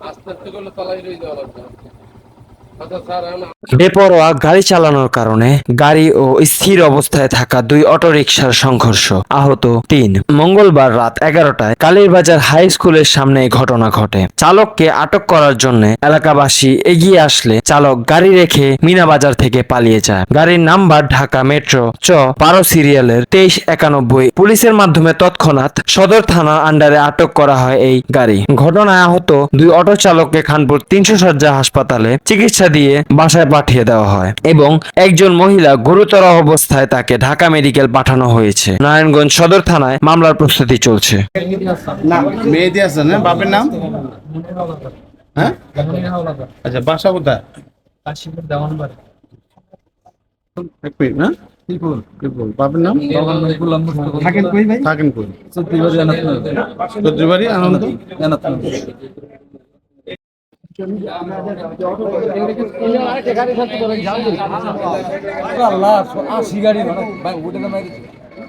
আস্তে আস্তে করলে তালাই রয়ে যাওয়া লাগবে। বেপরোয়া গাড়ি চালানোর কারণে গাড়ি ও স্থির অবস্থায় থাকা দুই অটোরিকশার সংঘর্ষ আহত তিন। মঙ্গলবার রাত এগারোটায় কালীরবাজার হাই স্কুলের সামনে ঘটনা ঘটে। চালককে আটক করার জন্য এলাকাবাসী এগিয়ে আসলে চালক গাড়ি রেখে মিনাবাজার থেকে পালিয়ে যায়। গাড়ির নাম্বার ঢাকা মেট্রো চ বারো সিরিয়ালের তেইশ একানব্বই। পুলিশের মাধ্যমে তৎক্ষণাৎ সদর থানার আন্ডারে আটক করা হয় এই গাড়ি। ঘটনায় আহত দুই অটো চালককে খানপুর তিনশো সজ্জা হাসপাতালে চিকিৎসা দিয়ে বাসায় পাঠিয়ে দেওয়া হয় এবং একজন মহিলা গুরুতর অবস্থায় তাকে ঢাকা মেডিকেল পাঠানো হয়েছে। নারায়ণগঞ্জ সদর থানায় মামলার প্রস্তুতি চলছে। না বাপের নাম? হ্যাঁ? আচ্ছা বাসা কোথায়? এক মিনিট না ত্রিপুল বাপের নাম? থাকেন কই ভাই? থাকেন কই? চৌধুরীবাড়ি আনন্দ। দুই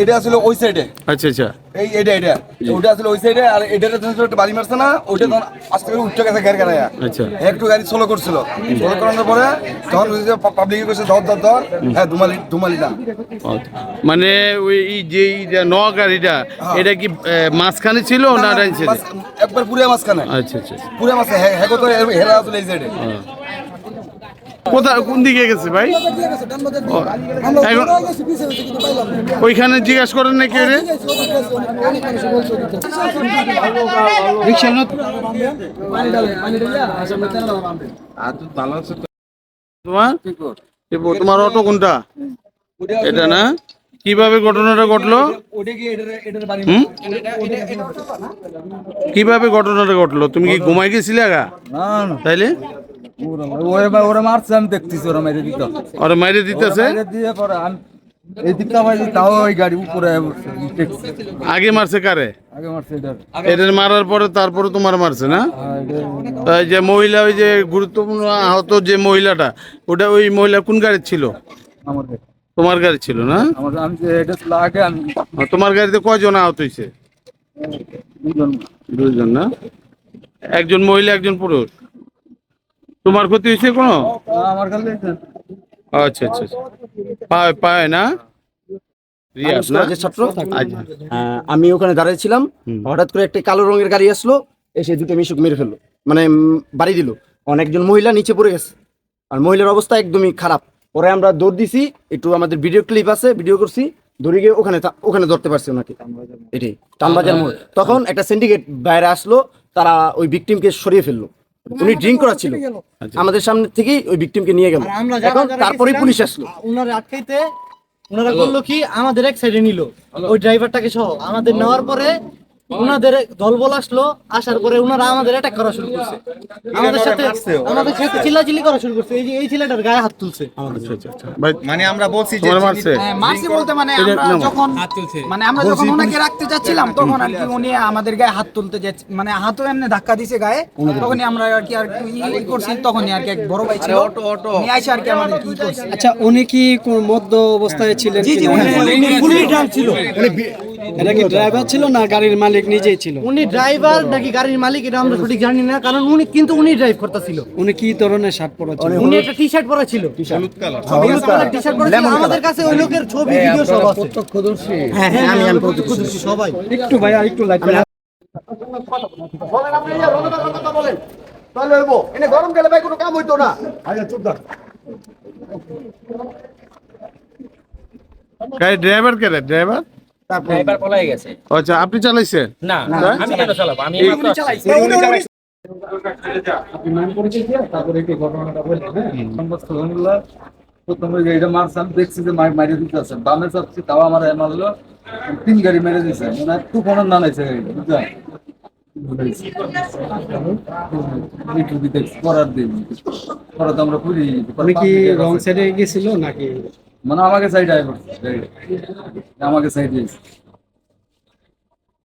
এটা আসলে ওই সাইডে আচ্ছা আচ্ছা এই এটা এটা ওটা আসলে ওই সাইডে আর এটা একটা বাড়ি মারছে না ওইটা তখন আস্তে করে উঠতে গেছে গাড়ি গাড়াইয়া আচ্ছা একটু গাড়ি স্লো করছিল স্লো করানোর পরে তখন পাবলিকে কইছে ধর ধর ধর হ্যাঁ দুমালি দুমালি না মানে ওই এই যে এই যে ন গাড়িটা এটা কি মাঝখানে ছিল না ডাইন সাইডে একবার পুরে মাঝখানে আচ্ছা আচ্ছা আচ্ছা। পুরে মাঝে হ্যাঁ তো হেরা আসলে এই সাইডে কোথায় কোন দিকে গেছে ভাই? ওইখানে জিজ্ঞাসা করেন নাকি রে রিক্সা তোমার? তোমার অটো কোনটা? এটা না? কীভাবে ঘটনাটা ঘটলো? কীভাবে ঘটনাটা ঘটলো? তুমি কি ঘুমাই গেছিলে আগা তাইলে? ওরা মারছে আমি দেখতেছি ওরা মেরে দিত ওরা মাইরে দিতেছে? মেরে দিয়ে পরে আমি এই দিকটা পাইছি তাও ওই গাড়ি উপরে আগে মারছে কারে? আগে মারছে মারার পরে তারপরে তোমার মারছে না? হ্যাঁ, তাই যে মহিলা ওই যে গুরুত্বপূর্ণ আহত যে মহিলাটা ওটা ওই মহিলা কোন গাড়ি ছিল? আমার তোমার গাড়ি ছিল না? আমি যে এটা আগে আমি তোমার গাড়িতে কয়জন আহত হয়েছে দুজন দুজন না? একজন মহিলা একজন পুরুষ? তোমার ক্ষতি হয়েছে কোনো? না, আমার কাছে আচ্ছা আচ্ছা আচ্ছা। পায় পায় না? ছাত্র আচ্ছা। আমি ওখানে দাঁড়িয়েছিলাম। হঠাৎ করে একটা কালো রঙের গাড়ি আসলো এসে দুটো মিশুক মেরে ফেলল। মানে বাড়ি দিল। অনেকজন মহিলা নিচে পড়ে গেছে। আর মহিলার অবস্থা একদমই খারাপ। পরে আমরা দৌড় দিছি একটু আমাদের ভিডিও ক্লিপ আছে ভিডিও করছি। দৌড়ে গিয়ে ওখানে ওখানে ধরতে পারছি ওনাকে। এটাই টানবাজার মোড়। তখন একটা সিন্ডিকেট বাইরে আসলো তারা ওই ভিকটিমকে সরিয়ে ফেলল। উনি ড্রিঙ্ক করা ছিল আমাদের সামনে থেকেই ওই ভিকটিমকে নিয়ে গেল। আমরা এখন তারপরেই পুলিশ আসলো। ওনারা আটকাইতে ওনারা করল কি আমাদের এক সাইডে নিল। ওই ড্রাইভারটাকে সহ। আমাদের নেওয়ার পরে ওনাদের দলবল আসলো আসার পরে ওনারা আমাদের অ্যাটাক করা শুরু করছে। আমাদের সাথে আমাদের সাথে চিল্লাচিল্লি করা শুরু করছে। এই যে এই ছেলেটার গায়ে হাত তুলছে। আচ্ছা আচ্ছা আচ্ছা। ভাই মানে আমরা বলছি মারছে। মারছি বলতে মানে আমরা। যখন মানে আমরা যখন ওনাকে রাখতে যাচ্ছিলাম তখন আর কি উনি আমাদের গায়ে হাত তুলতে যাচ্ছে মানে হাতও এমনি ধাক্কা দিছে গায়ে। তখনই আমরা আর কি আর কি ই করছি তখনই আর কি এক বড় ভাই ছিল। উনি আইসা আর কি আমাদের কি করছে। আচ্ছা উনি কি মধ্য অবস্থায় ছিলেন জি জি উনি ছিল। এটা কি ড্রাইভার ছিল না গাড়ির মালিক নিজেই ছিল? উনি ড্রাইভার নাকি গাড়ির মালিক এটা আমরা সঠিক জানি না কারণ উনি কিন্তু উনি ড্রাইভ করতেছিল। উনি কি ধরনের শার্ট পরা ছিল উনি একটা টি শার্ট পরা ছিল হলুদ কালার টি শার্ট পরা ছিল আমাদের কাছে ওই লোকের ছবি ভিডিও সব আছে। প্রত্যক্ষদর্শী। হ্যাঁ হ্যাঁ আমি আমি প্রত্যক্ষদর্শী। সবাই। একটু ভাই একটু লাইট গরম গেলে ভাই কোনো কাম হইতো না। গাড়ি ড্রাইভার কে রে ড্রাইভার ড্রাইভার পলাই গেছে। আচ্ছা আপনি চালাইছেন? না আমি কেন চালাবো? আমি মাত্র আসছি। আপনি নাম পরিচয় দিয়ে তারপরে একটু ঘটনাটা বললেন হ্যাঁ? প্রথমে যে এটা দেখছি যে মার মাইরে দিতে আছে। বামে চাচ্ছি তাও আমার এ মারলো। তিন গাড়ি মেরে দিছে। মানে তুফানের নানাইছে গাড়িটা বুঝলেন একটু দেখছি দিন। পরে তো আমরা পুরি কি রং সাইডে গেছিল নাকি? মানে আমাকে সাইড আয় করছে আমাকে সাইড দিয়েছে।